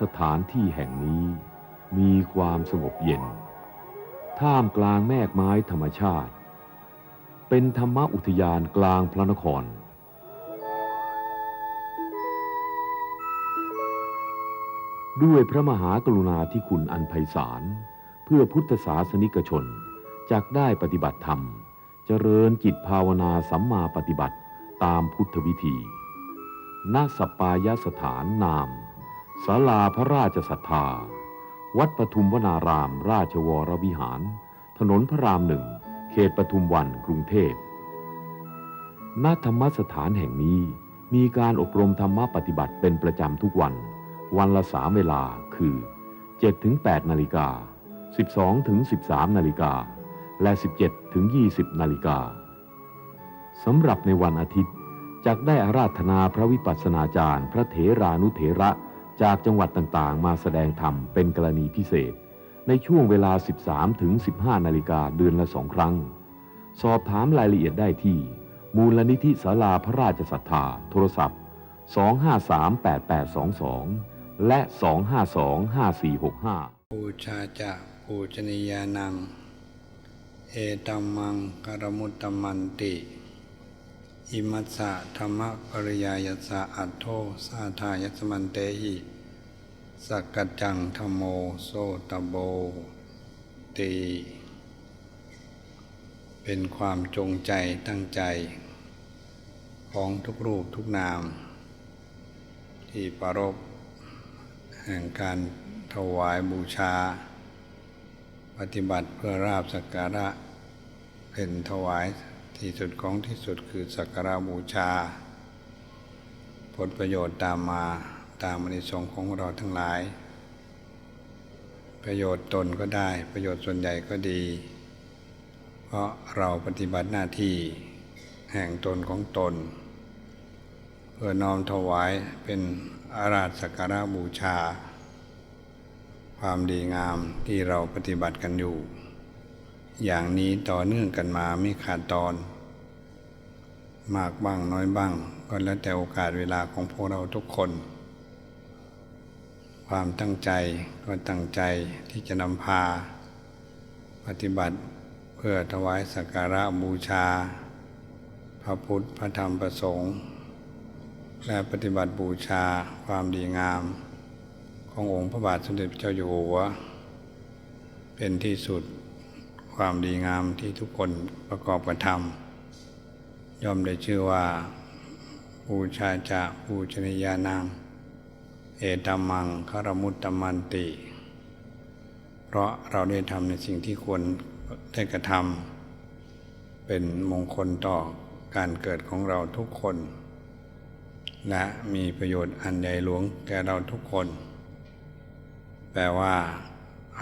สถานที่แห่งนี้มีความสงบเย็น ท่ามกลางแมกไม้ธรรมชาติ เป็นธรรมอุทยานกลางพระนคร ด้วยพระมหากรุณาธิคุณอันไพศาล เพื่อพุทธศาสนิกชนจักได้ปฏิบัติธรรม เจริญจิตภาวนาสัมมาปฏิบัติตามพุทธวิธีณสปปายสถานนาม ศาลาพระราชศรัทธา วัดปทุมวนาราม ราชวรวิหาร ถนนพระรามหนึ่ง เขตปทุมวันกรุงเทพณธรรมสถานแห่งนี้มีการอบรมธรรมปฏิบัติเป็นประจำทุกวัน วันละสามเวลาคือ7ถึง8นาฬิกา 12ถึง13นาฬิกา และ 17ถึง20นาฬิกาสำหรับในวันอาทิตย์จักได้อาราธนาพระวิปัสสนาจารย์ พระเถรานุเถระ จากจังหวัดต่างๆ มาแสดงธรรมเป็นกรณีพิเศษ ในช่วงเวลา 13ถึง15 นาฬิกาเดือนละสองครั้ง สอบถามรายละเอียดได้ที่ มูลนิธิศาลาพระราชศรัทธา โทรศัพท์ 2538822 และ 2525465 ปูชาจะปูชนียานัง เอตัมมังกรมุตตมันติอิมัสสะธรรมปริยายัสสะอัตโทสาทายัสมันเตหิ สักกจังธโมโซตโบตี เป็นความจงใจตั้งใจ ของทุกรูปทุกนาม ที่ปรารภแห่งการถวายบูชา ปฏิบัติเพื่อราบสักการะเป็นถวายที่สุดของที่สุดคือสักการะบูชา ผลประโยชน์ตามมา ตามอนิสงส์ของเราทั้งหลาย ประโยชน์ตนก็ได้ประโยชน์ส่วนใหญ่ก็ดี เพราะเราปฏิบัติหน้าที่แห่งตนของตน เพื่อน้อมถวายเป็นอาราธสักการะบูชา ความดีงามที่เราปฏิบัติกันอยู่ อย่างนี้ต่อเนื่องกันมาไม่ขาดตอน มากบ้างน้อยบ้างก็แล้วแต่โอกาสเวลาของพวกเราทุกคน ความตั้งใจก็ตั้งใจที่จะนำพา ปฏิบัติเพื่อถวายสักการะบูชา พระพุทธพระธรรมพระสงฆ์และปฏิบัติบูชาความดีงาม ขององค์พระบาทสมเด็จพระเจ้าอยู่หัว เป็นที่สุดความดีงามที่ทุกคนประกอบกระทำย่อมได้ชื่อว่าบูชาจะบูชนียานัง เอตัมมังคารมุตตมันติ เพราะเราได้ทำในสิ่งที่ควรได้กระทำเป็นมงคลต่อการเกิดของเราทุกคน และมีประโยชน์อันใหญ่หลวงแก่เราทุกคน แปลว่า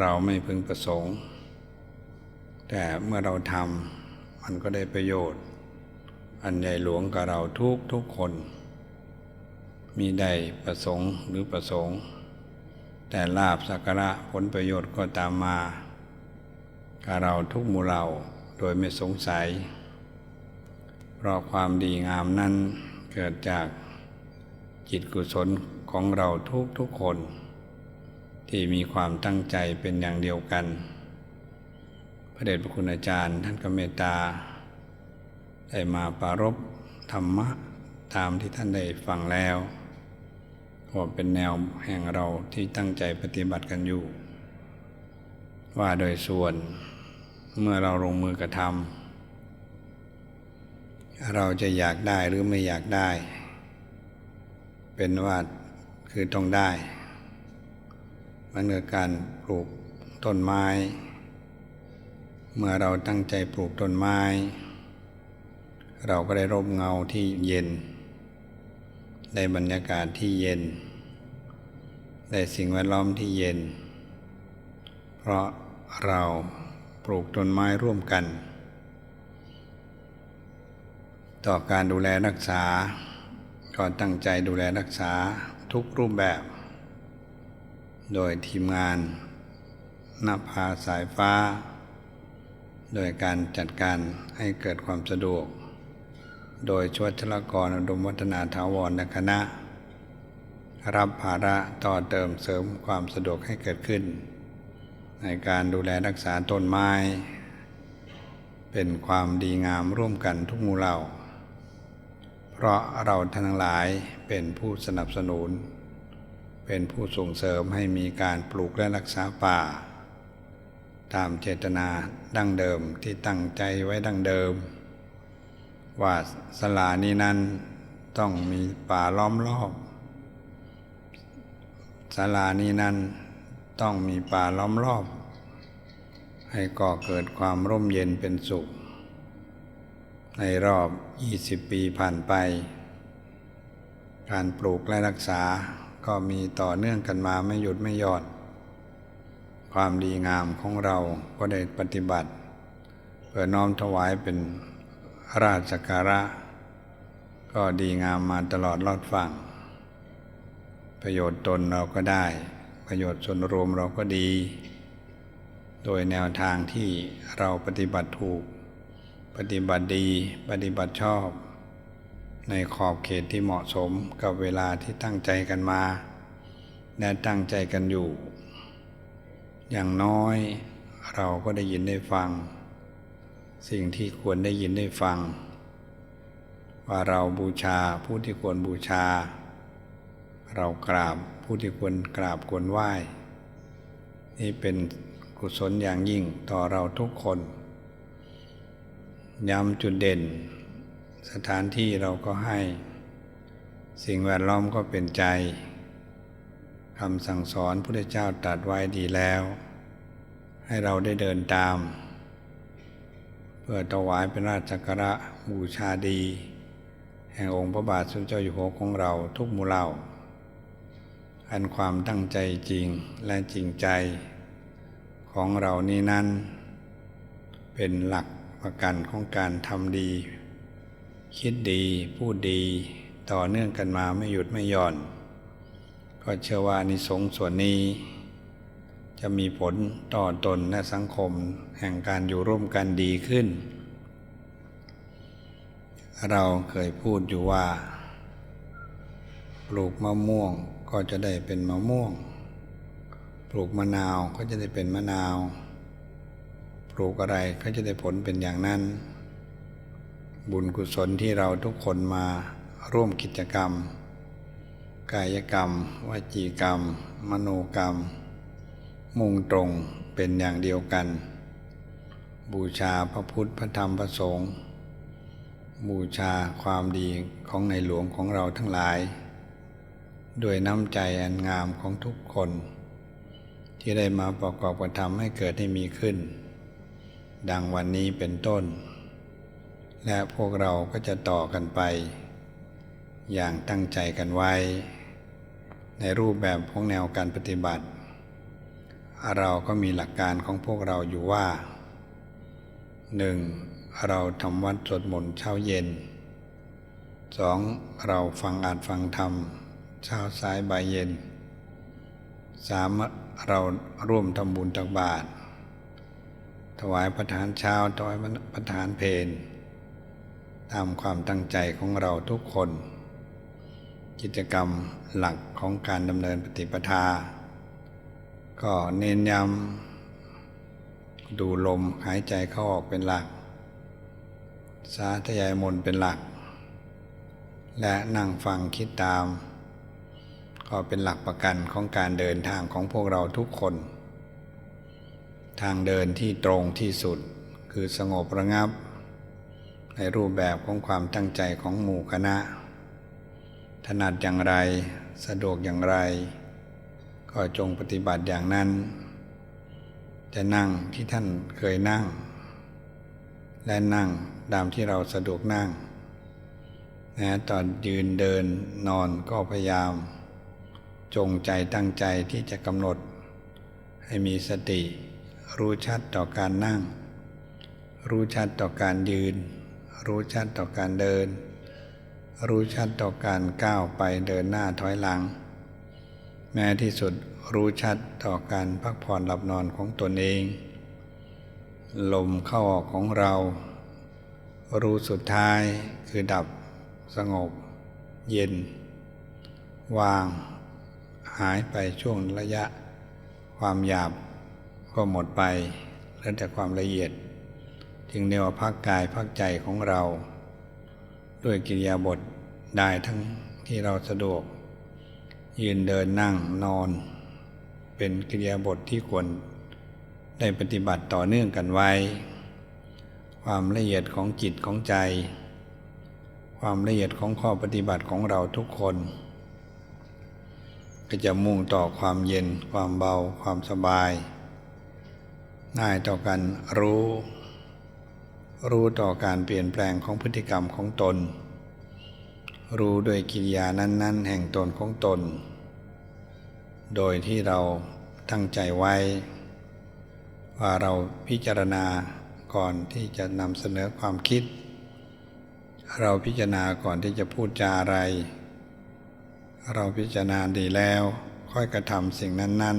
เราไม่พึงประสงค์ แต่เมื่อเราทำมันก็ได้ประโยชน์ อันใหญ่หลวงกับเราทุกทุกคน มีได้ประสงค์หรือประสงค์ แต่ลาบสักการะผลประโยชน์ก็ตามมากับเราทุกหมู่เราโดยไม่สงสัย เพราะความดีงามนั้นเกิดจากจิตกุศลของเราทุกทุกคน ที่มีความตั้งใจเป็นอย่างเดียวกัน พระเดชพระคุณอาจารย์ท่านก็เมตตา ได้มาปรารบธรรมะตามที่ท่านได้ฟังแล้ว ว่าเป็นแนวแห่งเราที่ตั้งใจปฏิบัติกันอยู่ ว่าโดยส่วนเมื่อเราลงมือกระทำเราจะอยากได้หรือไม่อยากได้ เป็นว่าคือต้องได้ มันคือการปลูกต้นไม้ เมื่อเราตั้งใจปลูกต้นไม้ เราก็ได้ร่มเงาที่เย็น ได้บรรยากาศที่เย็น ได้สิ่งแวดล้อมที่เย็น เพราะเราปลูกต้นไม้ร่วมกัน ต่อการดูแลรักษา ก็ตั้งใจดูแลรักษาทุกรูปแบบ โดยทีมงานนภาสายฟ้า โดยการจัดการให้เกิดความสะดวก โดยชวชลกรอุดมวัฒนาถาวรและคณะ รับภาระต่อเติมเสริมความสะดวกให้เกิดขึ้น ในการดูแลรักษาต้นไม้ เป็นความดีงามร่วมกันทุกหมู่เหล่า เพราะเราทั้งหลายเป็นผู้สนับสนุน เป็นผู้ส่งเสริมให้มีการปลูกและรักษาป่า ตามเจตนาดั้งเดิมที่ตั้งใจไว้ดั้งเดิม ว่าสลานี้นั้นต้องมีป่าล้อมรอบศาลานี้นั้นต้องมีป่าล้อมรอบ ให้ก่อเกิดความร่มเย็นเป็นสุข ในรอบ 20 ปีผ่านไป การปลูกและรักษาก็มีต่อเนื่องกันมาไม่หยุดไม่หย่อน ความดีงามของเราก็ได้ปฏิบัติ เพื่อน้อมถวายเป็น ราชการะ ก็ดีงามมาตลอดรอดฝั่ง ประโยชน์ตนเราก็ได้ ประโยชน์ส่วนรวมเราก็ดี โดยแนวทางที่เราปฏิบัติถูก ปฏิบัติดีปฏิบัติชอบ ในขอบเขตที่เหมาะสมกับเวลาที่ตั้งใจกันมา และตั้งใจกันอยู่ อย่างน้อยเราก็ได้ยินได้ฟัง สิ่งที่ควรได้ยินได้ฟัง ว่าเราบูชาผู้ที่ควรบูชา เรากราบผู้ที่ควรกราบควรไหว้ นี่เป็นกุศลอย่างยิ่งต่อเราทุกคนย้ำจุดเด่น สถานที่เราก็ให้ สิ่งแวดล้อมก็เป็นใจคำสั่งสอนพระเจ้าตรัสไว้ดีแล้ว ให้เราได้เดินตาม เพื่อถวายเป็นราชสักระบูชาดี แห่งองค์พระบาทสมเด็จเจ้าอยู่หัวของเราทุกหมู่เหล่า อันความตั้งใจจริงและจริงใจของเรานี้นั้น เป็นหลักประกันของการทำดี คิดดีพูดดีต่อเนื่องกันมาไม่หยุดไม่หย่อน ก็เชื่อว่านิสงส่วนนี้ จะมีผลต่อตนและสังคมแห่งการอยู่ร่วมกันดีขึ้น เราเคยพูดอยู่ว่า ปลูกมะม่วงก็จะได้เป็นมะม่วง ปลูกมะนาวก็จะได้เป็นมะนาว ปลูกอะไรก็จะได้ผลเป็นอย่างนั้น บุญกุศลที่เราทุกคนมาร่วมกิจกรรม กายกรรม วจีกรรม มโนกรรม มุ่งตรงเป็นอย่างเดียวกัน บูชาพระพุทธพระธรรมพระสงฆ์บูชาความดีของในหลวงของเราทั้งหลาย ด้วยน้ำใจอันงามของทุกคน ที่ได้มาประกอบกระทำให้เกิดให้มีขึ้น ดังวันนี้เป็นต้น และพวกเราก็จะต่อกันไป อย่างตั้งใจกันไว้ ในรูปแบบของแนวการปฏิบัติ เราก็มีหลักการของพวกเราอยู่ว่าหนึ่งเราทำวัดสวดมนต์เช้าเย็นสองเราฟังอ่าจฟังธรรมเช้าสายบ่ายเย็นสามเราร่วมทำบุญตักบาตรถวายประทานเช้าถวายประทานเพนตามความตั้งใจของเราทุกคน กิจกรรมหลักของการดำเนินปฏิปทา ก็เน้นย้ำดูลมหายใจเข้าออกเป็นหลัก สาธยายมนเป็นหลัก และนั่งฟังคิดตาม ก็เป็นหลักประกันของการเดินทางของพวกเราทุกคน ทางเดินที่ตรงที่สุดคือสงบระงับ ในรูปแบบของความตั้งใจของหมู่คณะ ถนัดอย่างไรสะดวกอย่างไร ก็จงปฏิบัติอย่างนั้น จะนั่งที่ท่านเคยนั่ง และนั่งตามที่เราสะดวกนั่งนะตอนยืนเดินนอนก็พยายาม จงใจตั้งใจที่จะกำหนด ให้มีสติ รู้ชัดต่อการนั่ง รู้ชัดต่อการยืน รู้ชัดต่อการเดิน รู้ชัดต่อการก้าวไปเดินหน้าถอยหลัง แม้ที่สุดรู้ชัดต่อการพักผ่อนหลับนอนของตนเอง ลมเข้าออกของเรา รู้สุดท้ายคือดับสงบ เย็น วาง หายไปช่วงระยะ ความหยาบก็หมดไปเหลือแต่ความละเอียด จึงเรียกว่าพักกายพักใจของเรา ด้วยกิริยาบทได้ทั้งที่เราสะดวก ยืนเดินนั่งนอน เป็นกิริยาบทที่ควรได้ปฏิบัติต่อเนื่องกันไว้ ความละเอียดของจิตของใจ ความละเอียดของข้อปฏิบัติของเราทุกคน ก็จะมุ่งต่อความเย็น ความเบา ความสบายง่ายต่อการรู้ รู้ต่อการเปลี่ยนแปลงของพฤติกรรมของตน รู้ด้วยกิริยานั้น ๆ แห่งตนของตน โดยที่เราตั้งใจไว้ ว่าเราพิจารณาก่อนที่จะนำเสนอความคิด เราพิจารณาก่อนที่จะพูดจาอะไร เราพิจารณาดีแล้วค่อยกระทำสิ่งนั้น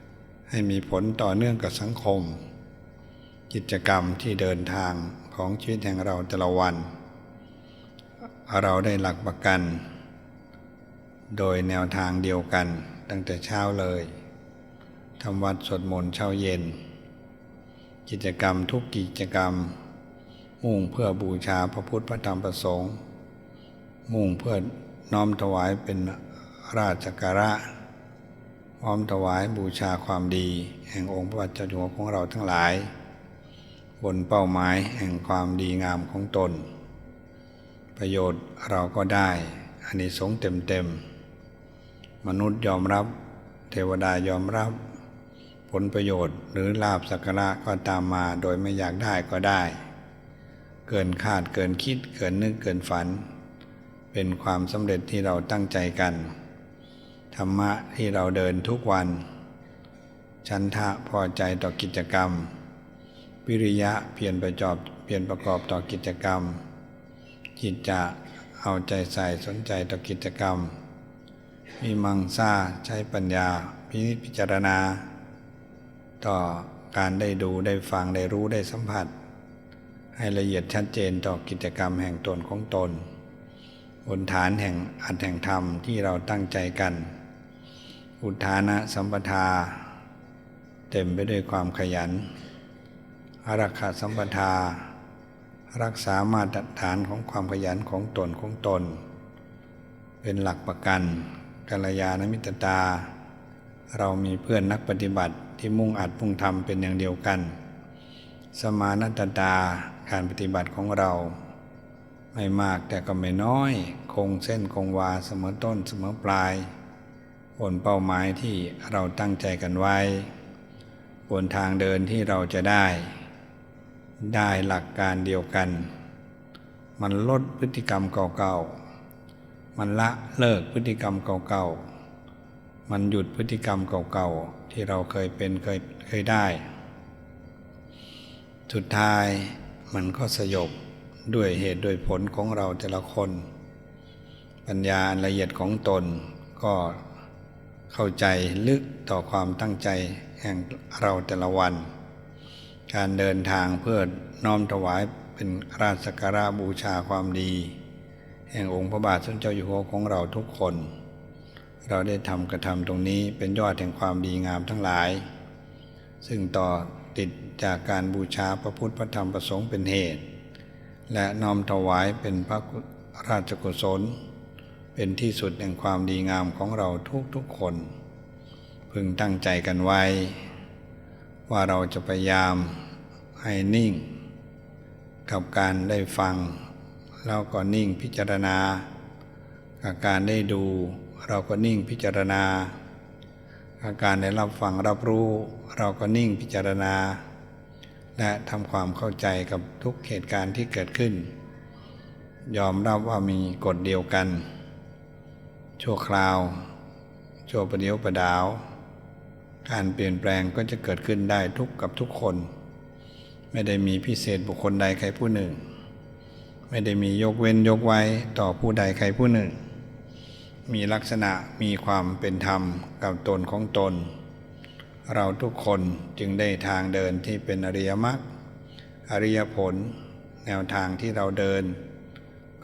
ๆ ให้มีผลต่อเนื่องกับสังคม กิจกรรมที่เดินทางของชีวิตแห่งเราแต่ละวัน เราได้หลักประกัน โดยแนวทางเดียวกันตั้งแต่เช้าเลยทำวัดสวดมนต์เช้าเย็น กิจกรรมทุกกิจกรรม มุ่งเพื่อบูชาพระพุทธพระธรรมพระสงฆ์มุ่งเพื่อน้อมถวายเป็นราชการะน้อมถวายบูชาความดี แห่งองค์พระบัจเจ้าอยู่หัวของเราทั้งหลาย บนเป้าหมายแห่งความดีงามของตน ประโยชน์เราก็ได้อานิสงส์เต็มๆมนุษย์ยอมรับ เทวดายอมรับ ผลประโยชน์หรือลาบสักการะก็ตามมาโดยไม่อยากได้ก็ได้ เกินคาดเกินคิดเกินนึกเกินฝัน เป็นความสำเร็จที่เราตั้งใจกันธรรมะที่เราเดินทุกวัน ชันทะพอใจต่อกิจกรรม วิริยะเพียรประจอบเพียรประกอบต่อกิจกรรม จิตจะเอาใจใส่สนใจต่อกิจกรรม มีมังซาใช้ปัญญาพินิจพิจารณา ต่อการได้ดูได้ฟังได้รู้ได้สัมผัส ให้ละเอียดชัดเจนต่อกิจกรรมแห่งตนของตน บนฐานแห่งอัตแห่งธรรมที่เราตั้งใจกัน อุทานะสัมปทา เต็มไปด้วยความขยันอารักขาสัมปทา รักษามาตรฐานของความขยันของตนของตน เป็นหลักประกันกัลยาณมิตรตา เรามีเพื่อนนักปฏิบัติที่มุ่งอัดมุ่งทำเป็นอย่างเดียวกัน สมานัตตาการปฏิบัติของเรา ไม่มากแต่ก็ไม่น้อย คงเส้นคงวาเสมอต้นเสมอปลายบนเป้าหมายที่เราตั้งใจกันไว้บนทางเดินที่เราจะได้ ได้หลักการเดียวกัน มันลดพฤติกรรมเก่าๆ มันละเลิกพฤติกรรมเก่าๆ มันหยุดพฤติกรรมเก่าๆ ที่เราเคยเป็นเคยเคยได้ สุดท้ายมันก็สยบด้วยเหตุด้วยผลของเราแต่ละคน ปัญญาละเอียดของตนก็เข้าใจลึกต่อความตั้งใจแห่งเราแต่ละวัน การเดินทางเพื่อน้อมถวายเป็นราชสักการะบูชาความดี แห่งองค์พระบาทสมเด็จเจ้าอยู่หัวของเราทุกคน เราได้ทำกระทำตรงนี้เป็นยอดแห่งความดีงามทั้งหลาย ซึ่งต่อติดจากการบูชาพระพุทธพระธรรมประสงค์เป็นเหตุ และน้อมถวายเป็นพระราชกุศล เป็นที่สุดแห่งความดีงามของเราทุกทุกๆคน พึงตั้งใจกันไว้ ว่าเราจะพยายาม ให้นิ่ง กับการได้ฟังแล้วก็นิ่งพิจารณา กับการได้ดู เราก็นิ่งพิจารณากับการได้รับฟังรับรู้ เราก็นิ่งพิจารณา และทำความเข้าใจกับทุกเหตุการณ์ที่เกิดขึ้น ยอมรับว่ามีกฎเดียวกัน ชั่วคราวชั่วประเดียวประดาว การเปลี่ยนแปลงก็จะเกิดขึ้นได้ทุกกับทุกคน ไม่ได้มีพิเศษบุคคลใดใครผู้หนึ่ง ไม่ได้มียกเว้นยกไว้ต่อผู้ใดใครผู้หนึ่ง มีลักษณะมีความเป็นธรรมกับตนของตน เราทุกคนจึงได้ทางเดินที่เป็นอริยมรรคอริยผล แนวทางที่เราเดิน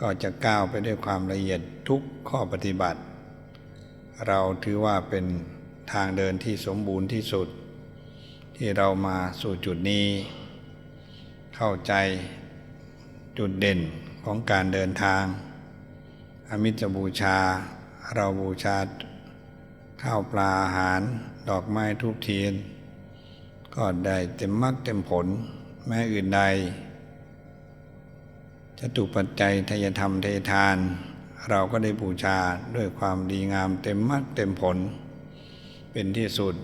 ก็จะก้าวไปด้วยความละเอียดทุกข้อปฏิบัติ เราถือว่าเป็นทางเดินที่สมบูรณ์ที่สุด ที่เรามาสู่จุดนี้ เข้าใจจุดเด่นของการเดินทาง อมิตรบูชา เราบูชา ข้าวปลาอาหาร ดอกไม้ทุกเทียน ก็ได้เต็มมรรคเต็มผล แม้อื่นใดจะตุปัจจัยทยธรรมเททาน เราก็ได้บูชาด้วยความดีงามเต็มมรรคเต็มผล เป็นที่สุด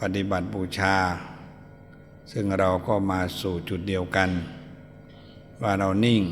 ปฏิบัติบูชา ซึ่งเราก็มาสู่จุดเดียวกัน ว่าเรานิ่ง